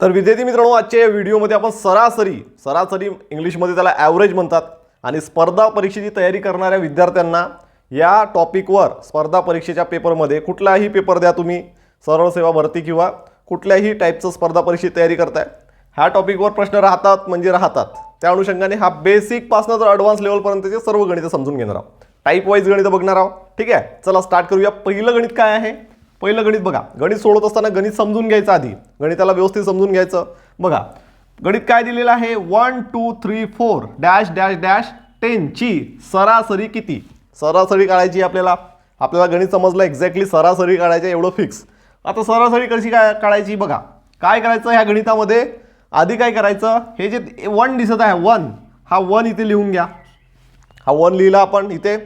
तर विद्यार्थी मित्रांनो आजच्या या व्हिडिओमध्ये आपण सरासरी सरासरी इंग्लिशमध्ये त्याला ॲव्हरेज म्हणतात आणि स्पर्धा परीक्षेची तयारी करणाऱ्या विद्यार्थ्यांना या टॉपिकवर स्पर्धा परीक्षेच्या पेपरमध्ये कुठलाही पेपर द्या तुम्ही सरळ सेवा भरती किंवा कुठल्याही टाईपचं स्पर्धा परीक्षेची तयारी करताय. ह्या टॉपिकवर प्रश्न राहतात म्हणजे राहतात. त्या अनुषंगाने हा बेसिकपासून तर ॲडव्हान्स लेवलपर्यंतचे सर्व गणितं समजून घेणार आहोत. टाईप वाईज गणितं बघणार आहोत. ठीक आहे? चला स्टार्ट करूया. पहिलं गणित काय आहे? पहिलं गणित बघा. गणित सोडत असताना गणित समजून घ्यायचं आधी. गणिताला व्यवस्थित समजून घ्यायचं. बघा. गणित काय दिलेलं आहे? One two three four dash dash dash टेनची सरासरी किती? सरासरी काढायची आपल्याला. आपल्याला गणित समजलं एक्झॅक्टली सरासरी काढायचं आहे, एवढं फिक्स आता सरासरी कशी काय काढायची बघा. काय करायचं ह्या गणितामध्ये? आधी काय करायचं? हे जे वन दिसत आहे वन हा वन इथे लिहून घ्या. हा वन लिहिला आपण इथे.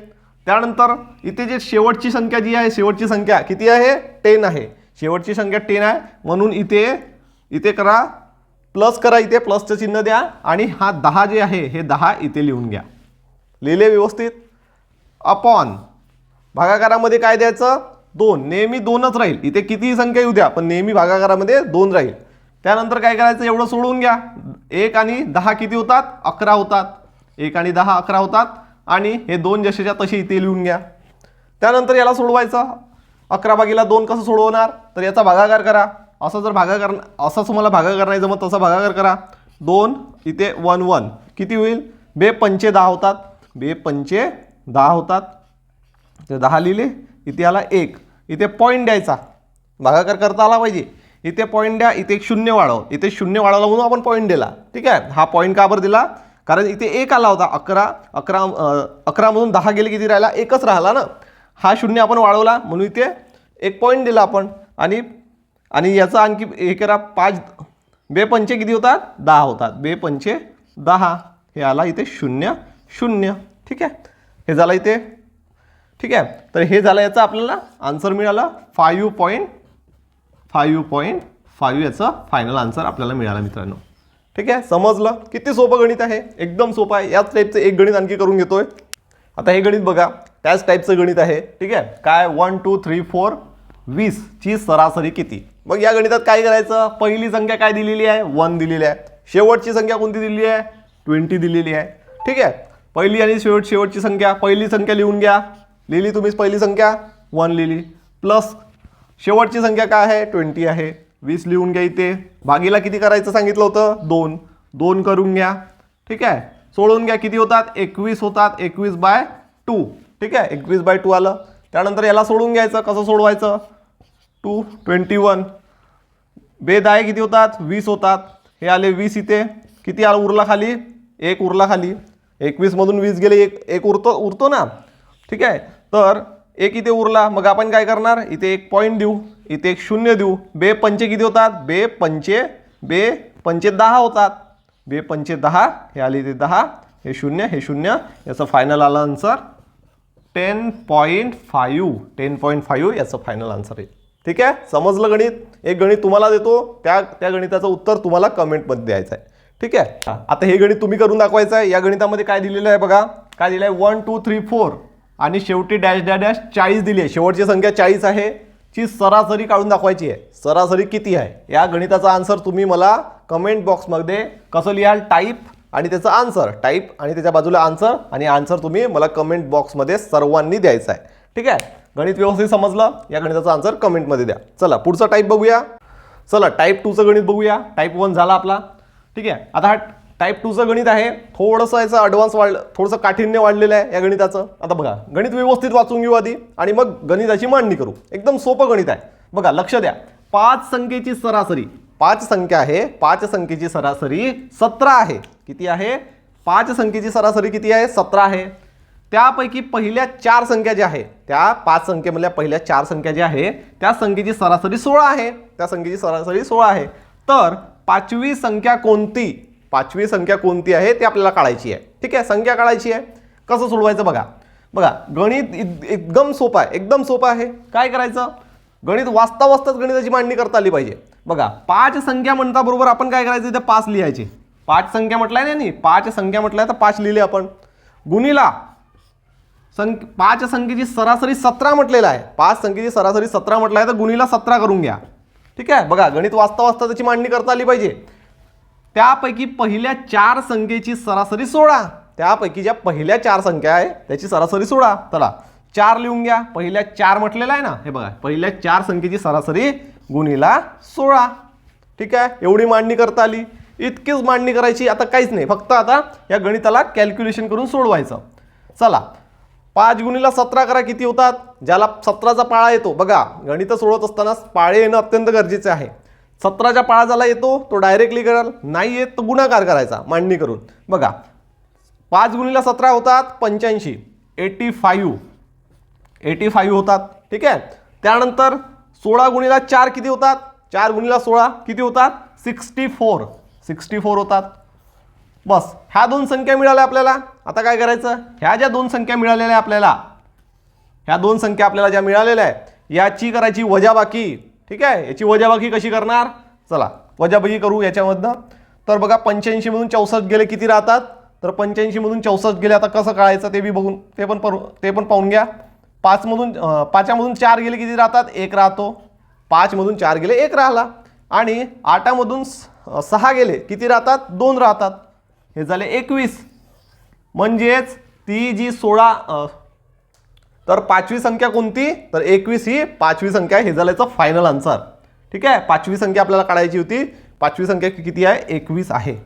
त्यानंतर इथे जे शेवटची संख्या जी आहे शेवटची संख्या किती आहे? टेन आहे. शेवटची संख्या टेन आहे. म्हणून इथे इथे करा प्लस करा इथे प्लसचं चिन्ह द्या आणि हा दहा जे आहे हे दहा इथे लिहून घ्या. लिहिले व्यवस्थित? अपॉन भागाकारामध्ये काय द्यायचं? दोन. नेहमी दोनच राहील. इथे कितीही संख्या येऊ द्या पण नेहमी भागाकारामध्ये दोन राहील. त्यानंतर काय करायचं? एवढं सोडून घ्या. एक आणि दहा किती होतात? अकरा होतात. एक आणि दहा अकरा होतात. आणि हे दोन जशाच्या तसे इथे लिहून घ्या. त्यानंतर याला सोडवायचा. अकरा बागीला दोन कसं सोडवणार? तर याचा भागाकार करा. असं जर भागाकार असं तुम्हाला भागाकार नाही जमत तसा भागाकार करा. दोन इथे वन वन. किती होईल? बे पंचे दहा होतात. बे पंचे दहा होतात. ते दहा लिहिले. इथे आला एक. इथे पॉईंट द्यायचा. भागाकार करता आला पाहिजे. इथे पॉईंट द्या. इथे एक शून्य वाढव. इथे शून्य वाढवला म्हणून आपण पॉईंट दिला. ठीक आहे? हा पॉईंट का बरं दिला? कारण इथे एक आला होता अकरा अकरा अकरामधून दहा गेले किती राहिला? एकच राहिला ना. हा शून्य आपण वाढवला म्हणून इथे एक पॉईंट दिला आपण. आणि आणि याचा आणखी हे करा पाच बे पंचे किती होतात? दहा होतात. बे पंचे दहा. हे आला इथे शून्य शून्य. ठीक आहे? हे झालं इथे. ठीक आहे? तर हे झालं याचं आपल्याला आन्सर मिळालं five point five point five याचं फायनल आन्सर आपल्याला मिळालं मित्रांनो. ठीक आहे? समजलं? किती सोपं गणित आहे? एकदम सोपं आहे. याच टाईपचं एक गणित आणखी करून घेतोय. आता हे गणित बघा. त्याच टाईपचं गणित आहे. ठीक आहे? काय? वन टू थ्री फोर वीसची सरासरी किती? मग या गणितात काय करायचं? पहिली संख्या काय दिलेली आहे? वन दिलेली आहे. शेवटची संख्या कोणती दिलेली आहे? ट्वेंटी दिलेली आहे. ठीक आहे? पहिली आणि शेवट शेवटची संख्या. पहिली संख्या लिहून घ्या. लिहिली तुम्हीच पहिली संख्या. वन लिहिली. प्लस शेवटची संख्या काय आहे? ट्वेंटी आहे. वीस लिहून घ्या इथे. भागीला किती करायचं सांगितलं होतं? दोन. दोन करून घ्या. ठीक आहे? सोडून घ्या. किती होतात? एकवीस होतात. एकवीस बाय टू. ठीक आहे? एकवीस बाय टू आलं. त्यानंतर याला सोडून घ्यायचं. कसं सोडवायचं? टू. Twenty one. बेदाय किती होतात? वीस होतात. हे आले वीस इथे. किती आलं उरला खाली? एक उरला खाली. एकवीसमधून वीस गेले एक एक उरतो उरतो ना? ठीक आहे? तर एक इथे उरला. मग आपण काय करणार? इथे एक पॉईंट देऊ. इथे एक शून्य देऊ. बे पंचे किती होतात? बे पंचे बे पंचे दहा होतात. बे पंचे दहा हे आले ते दहा हे शून्य हे शून्य. याचं फायनल आलं answer ten point five ten point five याचं फायनल आन्सर आहे. ठीक आहे? समजलं गणित? एक गणित तुम्हाला देतो. त्या त्या गणिताचं उत्तर तुम्हाला कमेंटमध्ये द्यायचं आहे. ठीक आहे? आता हे गणित तुम्ही करून दाखवायचं आहे. या गणितामध्ये काय दिलेलं आहे बघा. काय दिलं आहे वन टू थ्री फोर आणि शेवटी डॅश डॅश डॅश चाळीस दिली आहे. शेवटची संख्या चाळीस आहे. ची सरासरी काढून दाखवायची आहे. सरासरी किती आहे? या गणिताचा आन्सर तुम्ही मला कमेंट बॉक्समध्ये कसं लिहाल? टाईप आणि त्याचं आन्सर टाईप आणि त्याच्या बाजूला आन्सर आणि आन्सर तुम्ही मला कमेंट बॉक्समध्ये सर्वांनी द्यायचं आहे. ठीक आहे? गणित व्यवस्थित समजलं? या गणिताचं आन्सर कमेंटमध्ये द्या. चला पुढचा टाईप बघूया. चला टाईप टूचं गणित बघूया. टाईप वन झाला आपला. ठीक आहे? आता हा टाईप टूचं गणित आहे. थोडंसं याचं ॲडव्हान्स वाढलं थोडंसं काठिण्य वाढलेलं आहे या गणिताचं. आता बघा गणित व्यवस्थित वाचून घेऊ आधी आणि मग गणिताची मांडणी करू. एकदम सोपं गणित आहे. बघा लक्ष द्या. पाच संख्येची सरासरी. पाच संख्या आहे. पाच संख्येची सरासरी सतरा आहे. किती आहे? पाच संख्येची सरासरी किती आहे? सतरा आहे. त्यापैकी पहिल्या चार संख्या ज्या आहे त्या पाच संख्येमधल्या पहिल्या चार संख्या ज्या आहे त्या संख्येची सरासरी सोळा आहे. त्या संख्येची सरासरी सोळा आहे. तर पाचवी संख्या कोणती? पाचवी संख्या कोणती आहे ती आपल्याला काढायची आहे. ठीक आहे? संख्या काढायची आहे. कसं सोडवायचं बघा. बघा गणित एकदम सोपं आहे. एकदम सोपं आहे. काय करायचं? गणित वाचता वाचताच गणिताची मांडणी करता आली पाहिजे. बघा पाच संख्या म्हणता बरोबर आपण काय करायचं? इथे पाच लिहायचे. पाच संख्या म्हटलंय ना नाही पाच संख्या म्हटलंय तर पाच लिहिले आपण. गुणीला संख पाच संख्येची सरासरी सतरा म्हटलेलं आहे. पाच संख्येची सरासरी सतरा म्हटलं आहे तर गुणीला सतरा करून घ्या. ठीक आहे? बघा गणित वाचता वाचता त्याची मांडणी करता आली पाहिजे. त्यापैकी पहिल्या चार संख्येची सरासरी सोळा त्यापैकी ज्या पहिल्या चार संख्या आहे त्याची सरासरी सोळा चला चार लिहून घ्या. पहिल्या चार म्हटलेलं आहे ना? हे बघा पहिल्या चार संख्येची सरासरी गुणीला सोळा ठीक आहे? एवढी मांडणी करता आली. इतकीच मांडणी करायची आता काहीच नाही. फक्त आता या गणिताला कॅल्क्युलेशन करून सोडवायचं. चला पाच गुणीला सतरा करा किती होतात? ज्याला सतराचा पाळा येतो. बघा गणित सोडवत असताना पाळे येणं अत्यंत गरजेचं आहे. सतराच्या पाळा ज्याला येतो तो डायरेक्टली कराल. नाही येत तो गुणाकार करायचा मांडणी करून. बघा पाच गुणीला सतरा होतात पंच्याऐंशी. Eighty five. एटी फाईव्ह होतात ठीक आहे? त्यानंतर सोळा गुणीला चार किती होतात? चार गुणीला सोळा किती होतात? Sixty four. सिक्स्टी फोर होतात. बस ह्या दोन संख्या मिळाल्या आपल्याला. आता काय करायचं? ह्या ज्या दोन संख्या मिळालेल्या आहे आपल्याला ह्या दोन संख्या आपल्याला ज्या मिळालेल्या आहे याची करायची वजाबाकी. ठीक आहे? याची वजाबाकी कशी करणार? चला वजाबाकी करू याच्यामधनं. तर बघा पंच्याऐंशीमधून चौसष्ट गेले किती राहतात? तर पंच्याऐंशीमधून चौसष्ट गेले आता कसं कळायचं ते बी बघून ते पण पर ते पण पाहून घ्या. पाचमधून अं, पाच्यामधून चार गेले किती राहतात? एक राहतो. पाचमधून चार गेले एक राहिला. आणि आठामधून स- सहा गेले किती राहतात? दोन राहतात. हे झाले एकवीस. म्हणजेच ती जी सोळा तर पाचवी संख्या कोणती? तर एकवीस ही पाचवी संख्या आहे. हे झालं याचं फायनल आन्सर ठीक आहे? पाचवी संख्या आपल्याला काढायची होती. पाचवी संख्या किती आहे? एकवीस आहे.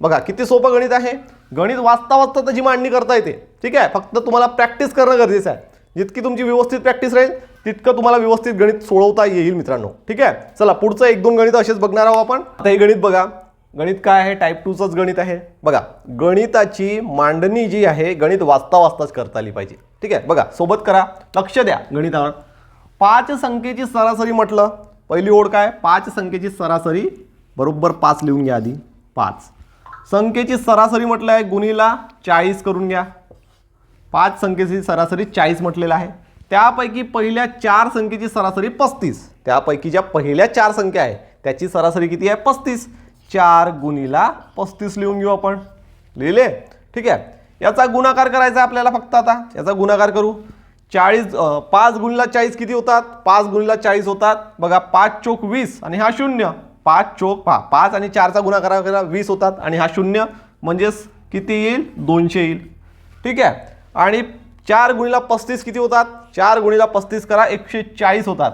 बघा किती सोपं गणित आहे? गणित वाचता वाचता त्याची मांडणी करता येते. ठीक आहे? फक्त तुम्हाला प्रॅक्टिस करणं गरजेचं आहे. जितकी तुमची व्यवस्थित प्रॅक्टिस राहील तितकं तुम्हाला व्यवस्थित गणित सोडवता येईल मित्रांनो. ठीक आहे? चला पुढचं एक दोन गणित असेच बघणार आहोत आपण. आता हे गणित बघा. गणित काय आहे? टाईप टूचंच गणित आहे. बघा गणिताची मांडणी जी आहे गणित वाचता वाचताच करता आली पाहिजे. ठीक आहे? बघा सोबत करा. लक्ष द्या गणितावर. पाच संख्येची सरासरी म्हटलं पहिली ओळ काय? पाच संख्येची सरासरी बरोबर पाच लिहून घ्या आधी. पाच. संख्येची सरासरी म्हटलं आहे गुणीला चाळीस करून घ्या. पाच संख्येची सरासरी चाळीस म्हटलेलं आहे. त्यापैकी पहिल्या चार संख्येची सरासरी पस्तीस. त्यापैकी ज्या पहिल्या चार संख्या आहे त्याची सरासरी किती आहे? पस्तीस. चार गुणीला पस्तीस लिहून घेऊ आपण. लिहिले? ठीक आहे. याचा गुणाकार करायचा आहे आपल्याला फक्त आता. याचा गुणाकार करू. चाळीस पाच गुणीला चाळीस किती होतात? पाच गुणीला चाळीस होतात. बघा पाच चोक वीस आणि हा शून्य. पाच चोक पहा पाच आणि चारचा गुणाकार करा वीस होतात आणि हा शून्य. म्हणजेच किती येईल? दोनशे येईल. ठीक आहे. आणि चार गुणीला पस्तीस किती होतात? चार गुणीला पस्तीस करा एकशे चाळीस होतात.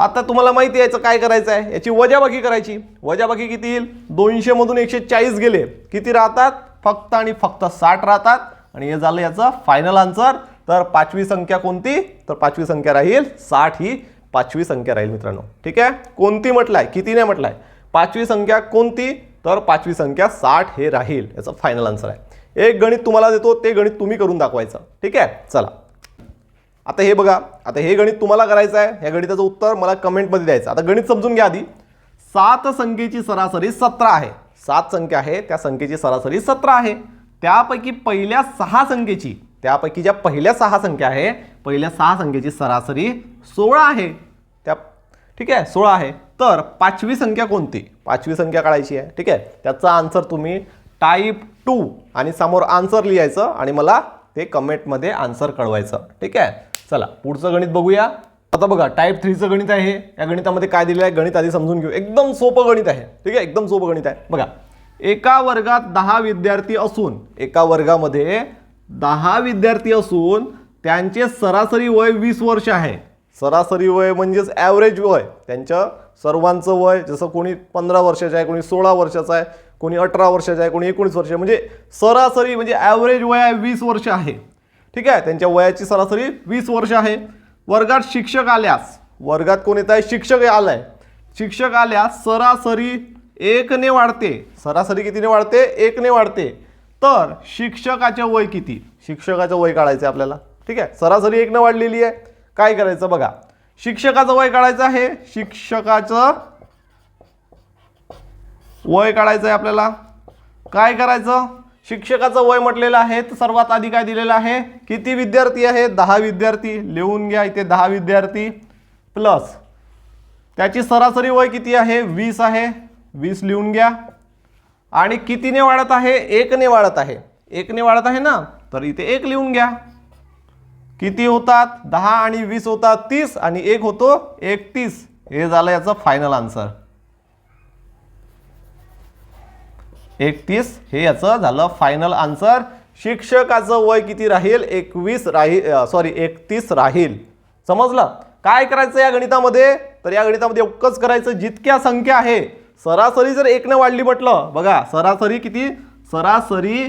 आता तुम्हाला माहिती आहे याचं काय करायचं आहे? याची वजाबाकी करायची. वजाबाकी किती येईल? दोनशेमधून एकशे चाळीस गेले. किती राहतात? फक्त आणि फक्त साठ राहतात. आणि हे झालं याचं फायनल आन्सर तर पाचवी संख्या कोणती? तर पाचवी संख्या राहील साठ ही पाचवी संख्या राहील मित्रांनो. ठीक आहे? कोणती म्हटलं आहे किती नाही आहे पाचवी संख्या कोणती? तर पाचवी संख्या साठ हे राहील. याचं फायनल आन्सर आहे. एक गणित तुम्हाला देतो ते गणित तुम्ही करून दाखवायचं. ठीक आहे? चला. आता हे बघा आता हे गणित तुम्हाला करायचं आहे या गणिताचं उत्तर मला कमेंटमध्ये द्यायचं आता गणित समजून घ्या आधी. सात संख्येची सरासरी सतरा आहे. सात संख्या आहे त्या संख्येची सरासरी सतरा आहे. त्यापैकी पहिल्या सहा संख्येची त्यापैकी ज्या पहिल्या सहा संख्या आहे पहिल्या सहा संख्येची सरासरी सोळा आहे. त्या ठीक आहे सोळा आहे. तर पाचवी संख्या कोणती? पाचवी संख्या काढायची आहे ठीक आहे. त्याचा आन्सर तुम्ही टाईप टू आणि समोर आन्सर लिहायचं आणि मला ते कमेंटमध्ये आन्सर कळवायचं ठीक आहे. चला पुढचं गणित बघूया. आता बघा टाईप थ्रीचं गणित आहे या गणितामध्ये काय दिलेलं आहे? गणित आधी समजून घेऊ. एकदम सोपं गणित आहे. ठीक आहे? एकदम सोपं गणित आहे. बघा एका वर्गात दहा विद्यार्थी असून एका वर्गामध्ये दहा विद्यार्थी असून त्यांचे सरासरी वय वीस वर्ष आहे. सरासरी वय म्हणजेच ॲव्हरेज वय. त्यांच्या सर्वांचं वय जसं कोणी पंधरा वर्षाचं आहे कोणी सोळा वर्षाचं आहे कोणी अठरा वर्षाचं आहे कोणी एकोणीस वर्ष आहे. म्हणजे सरासरी म्हणजे ॲव्हरेज वय आहे वीस वर्ष आहे. ठीक आहे? त्यांच्या वयाची सरासरी वीस वर्ष आहे. वर्गात शिक्षक आल्यास वर्गात कोण येत आहे? शिक्षक आलाय. शिक्षक आल्यास सरासरी एकने वाढते. सरासरी कितीने वाढते? एकने वाढते. तर शिक्षकाचे वय किती? शिक्षकाचं वय काढायचं आहे आपल्याला. ठीक आहे? सरासरी एकने वाढलेली आहे. काय करायचं बघा. शिक्षकाचं वय काढायचं आहे. शिक्षकाचं वय काढायचं आहे आपल्याला. काय करायचं? शिक्षकाचं वय म्हटलेलं आहे तर सर्वात आधी काय दिलेलं आहे? किती विद्यार्थी आहे दहा विद्यार्थी. लिहून घ्या इथे दहा विद्यार्थी. प्लस त्याची सरासरी वय किती आहे? वीस आहे. वीस लिहून घ्या. आणि कितीने वाढत आहे? एकने वाढत आहे. एकने वाढत आहे ना? तर इथे एक लिहून घ्या. किती होतात? दहा आणि वीस होतात तीस आणि एक होतो एकतीस. हे झालं याचं फायनल आन्सर एकतीस. हे याचं झालं फायनल आन्सर शिक्षकाचं वय किती राहील? एकवीस राहील सॉरी एकतीस राहील. समजलं? काय करायचं या गणितामध्ये? तर या गणितामध्ये एकच करायचं जितक्या संख्या आहे. सरासरी जर एकने वाढली म्हटलं बघा सरासरी किती? सरासरी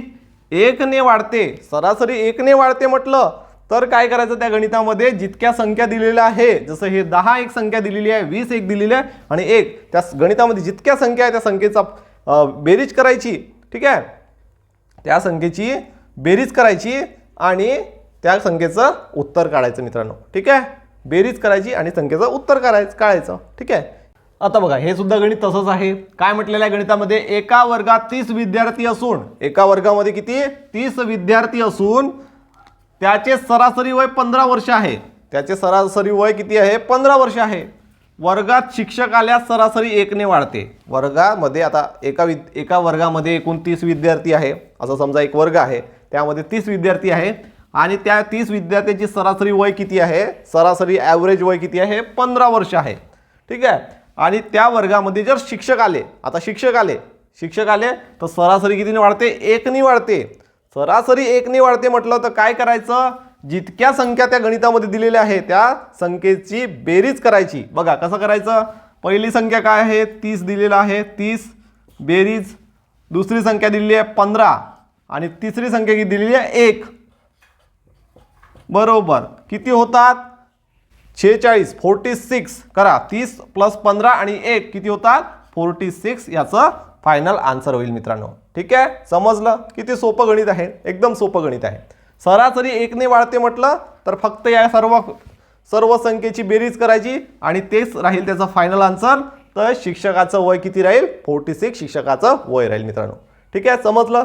एकने वाढते. सरासरी एकने वाढते म्हटलं तर काय करायचं त्या गणितामध्ये? जितक्या संख्या दिलेल्या आहे जसं हे दहा एक संख्या दिलेली आहे वीस एक दिलेली आहे आणि एक. त्या गणितामध्ये जितक्या संख्या आहे त्या संख्येचा बेरीज करायची ठीक आहे? त्या संख्येची बेरीज करायची आणि त्या संख्येचं उत्तर काढायचं मित्रांनो ठीक आहे? बेरीज करायची आणि संख्येचं उत्तर काढायचं काढायचं ठीक आहे? आता बघा हे सुद्धा गणित तसंच आहे. काय म्हटलेलं आहे गणितामध्ये? एका वर्गात तीस विद्यार्थी असून एका वर्गामध्ये किती? तीस विद्यार्थी असून त्याचे सरासरी वय पंधरा वर्ष आहे. त्याचे सरासरी वय किती आहे? पंधरा वर्ष आहे. वर्गात शिक्षक आल्यास सरासरी एकने वाढते. वर्गामध्ये आता एका विद एका वर्गामध्ये एकूण तीस विद्यार्थी आहे. असं समजा एक वर्ग आहे. त्यामध्ये तीस विद्यार्थी आहे आणि त्या तीस विद्यार्थ्यांची सरासरी वय किती आहे? सरासरी ॲव्हरेज वय किती आहे? पंधरा वर्ष आहे. ठीक आहे? आणि त्या वर्गामध्ये जर शिक्षक आले आता शिक्षक आले शिक्षक आले तर सरासरी कितीने वाढते? एकनी वाढते. सरासरी एकने वाढते म्हटलं तर काय करायचं? जितक्या संख्या त्या गणितामध्ये दिलेल्या आहे त्या संख्येची बेरीज करायची. बघा कसं करायचं? पहिली संख्या काय आहे? तीस दिलेलं आहे. तीस बेरीज. दुसरी संख्या दिलेली आहे पंधरा. आणि तिसरी संख्या किती दिलेली आहे? एक. बरोबर. किती होतात? शेहेचाळीस फोर्टी सिक्स. करा. तीस प्लस पंधरा आणि एक. किती होतात? Forty six. याचं फायनल आन्सर होईल मित्रांनो. ठीक आहे? समजलं? किती सोपं गणित आहे. एकदम सोपं गणित आहे. सरासरी एकने वाढते म्हटलं तर फक्त या सर्व सर्व संख्येची बेरीज करायची आणि तेच राहील त्याचा फायनल आन्सर तर शिक्षकाचं वय किती राहील? फोर्टी सिक्स शिक्षकाचं वय राहील मित्रांनो. ठीक आहे? समजलं?